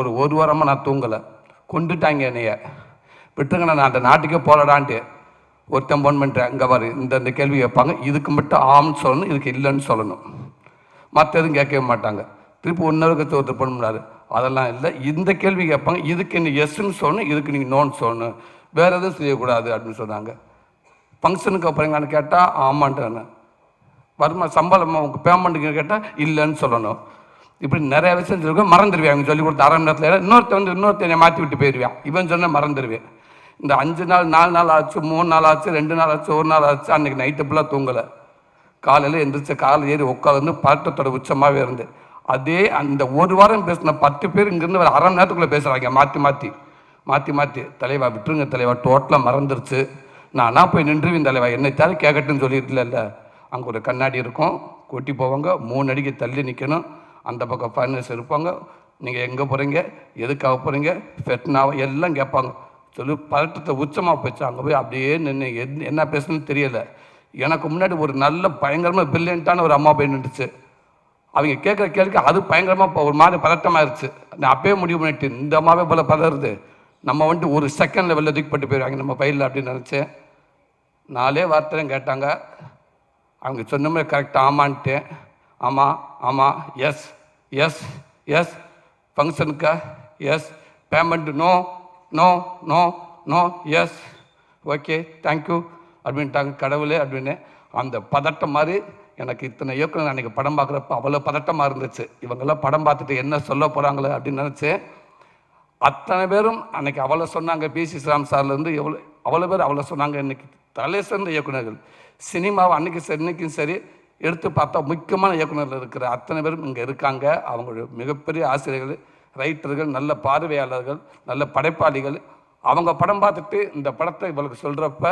ஒரு ஒரு வாரமாக நான் தூங்கலை. கொண்டுட்டாங்க என்னைய. விட்டுருங்க நான் அந்த நாட்டுக்கே போகலடான்ட்டு ஒருத்தன் ஃபோன் பண்ணுறேன் இங்கே வரு இந்த இந்த கேள்வி கேட்பாங்க. இதுக்கு மட்டும் ஆம்னு சொல்லணும் இதுக்கு இல்லைன்னு சொல்லணும். மற்ற எதுவும் கேட்கவே மாட்டாங்க. திருப்பி ஒன்றருக்கு ஒருத்தர் பண்ணாரு அதெல்லாம் இல்லை. இந்த கேள்வி கேட்பாங்க. இதுக்கு நீ எஸ்ன்னு சொல்லணும் இதுக்கு நீங்கள் நோன்னு சொல்லணும். வேறு எதுவும் செய்யக்கூடாது அப்படின்னு சொன்னாங்க. ஃபங்க்ஷனுக்கு அப்புறங்களான்னு கேட்டால் ஆமான்ட்டு வருமா சம்பளம் உங்கள் பேமெண்ட்டுக்கு கேட்டால் இல்லைன்னு சொல்லணும். இப்படி நிறைய விஷயம் சொல்லிருக்கோம் மறந்துடுவேன் அவங்க சொல்லி கொடுத்த அரை மணி நேரத்தில் இன்னொருத்த வந்து இன்னொருத்தனை மாற்றி விட்டு போயிடுவேன் இவன் சொன்ன மறந்துடுவேன் இந்த அஞ்சு நாள் நாலு நாள் ஆச்சு மூணு நாள் ஆச்சு ரெண்டு நாள் ஆச்சு ஒரு நாள் ஆச்சு அன்றைக்கி நைட்டு ஃபுல்லாக தூங்கலை. காலையில் எந்திரிச்சு காலையில் ஏறி உட்காந்து பதட்டத்தோட உச்சமாகவே இருந்து அதே அந்த ஒரு வாரம் பேசின பத்து பேர் இங்கேருந்து ஒரு அரை மணி நேரத்துக்குள்ளே பேசுகிறாங்க மாற்றி மாற்றி மாற்றி மாற்றி தலைவா விட்டுருங்க தலைவா. டோட்டலாக மறந்துருச்சு. நானா போய் நின்றுவேன் தலைவா. என்னைத்தாலும் கேட்கட்டுன்னு சொல்லியிருக்கல அங்கே ஒரு கண்ணாடி இருக்கும். கொட்டி போவாங்க. மூணு அடிக்கு தள்ளி நிற்கணும் அந்த பக்கம் ஃபைனல்ஸ் இருப்பாங்க. நீங்கள் எங்கே போகிறீங்க எதுக்காக போகிறீங்க ஃபெட்னாவை எல்லாம் கேட்பாங்க. சொல்லி பதட்டத்தை உச்சமாக போச்சு. அங்கே போய் அப்படியே நின்று எது என்ன பேசணும்னு தெரியலை. எனக்கு முன்னாடி ஒரு நல்ல பயங்கரமாக பிரில்லியண்ட்டான ஒரு அம்மா போய் நின்றுச்சு. அவங்க கேட்குற கேள்விக்கு அது பயங்கரமாக ஒரு மாதிரி பதட்டமாயிருச்சு. நான் அப்பயே முடிவு பண்ணிட்டு இந்த அம்மாவே போல பதறுது. நம்ம வந்துட்டு ஒரு செகண்ட் லெவலில் தூக்கிப்பட்டு போயிடுவாங்க நம்ம பயிரில் அப்படின்னு நினச்சேன் நாலே வார்த்தையும் கேட்டாங்க. அவங்க சொன்ன மாதிரி கரெக்டாக ஆமான்ட்டேன். ஆமாம் ஆமாம் yes yes yes ஃபங்க்ஷனுக்கா yes payment no no no no yes okay thank you அப்படின்ட்டாங்க கடவுளே அப்படின்னு. அந்த பதட்டம் மாதிரி எனக்கு இத்தனை இயக்குனர் அன்றைக்கி படம் பார்க்குறப்ப அவ்வளோ பதட்டமாக இருந்துச்சு. இவங்கெல்லாம் படம் பார்த்துட்டு என்ன சொல்ல போகிறாங்களே அப்படின்னு நினச்சேன் அத்தனை பேரும் அன்றைக்கி அவ்வளோ சொன்னாங்க பிசி ஸ்ராம் சார்லேருந்து எவ்வளோ அவ்வளோ பேர் அவ்வளோ சொன்னாங்க. இன்னைக்கு தலை சிறந்த இயக்குநர்கள் சினிமாவை அன்றைக்கி சரி இன்றைக்கும் சரி எடுத்து பார்த்தா முக்கியமான இயக்குநர்கள் இருக்கிற அத்தனை பேரும் இங்கே இருக்காங்க. அவங்களுடைய மிகப்பெரிய ஆசிரியர்கள் ரைட்டர்கள் நல்ல பார்வையாளர்கள் நல்ல படைப்பாளிகள். அவங்க படம் பார்த்துட்டு இந்த படத்தை இவளுக்கு சொல்கிறப்ப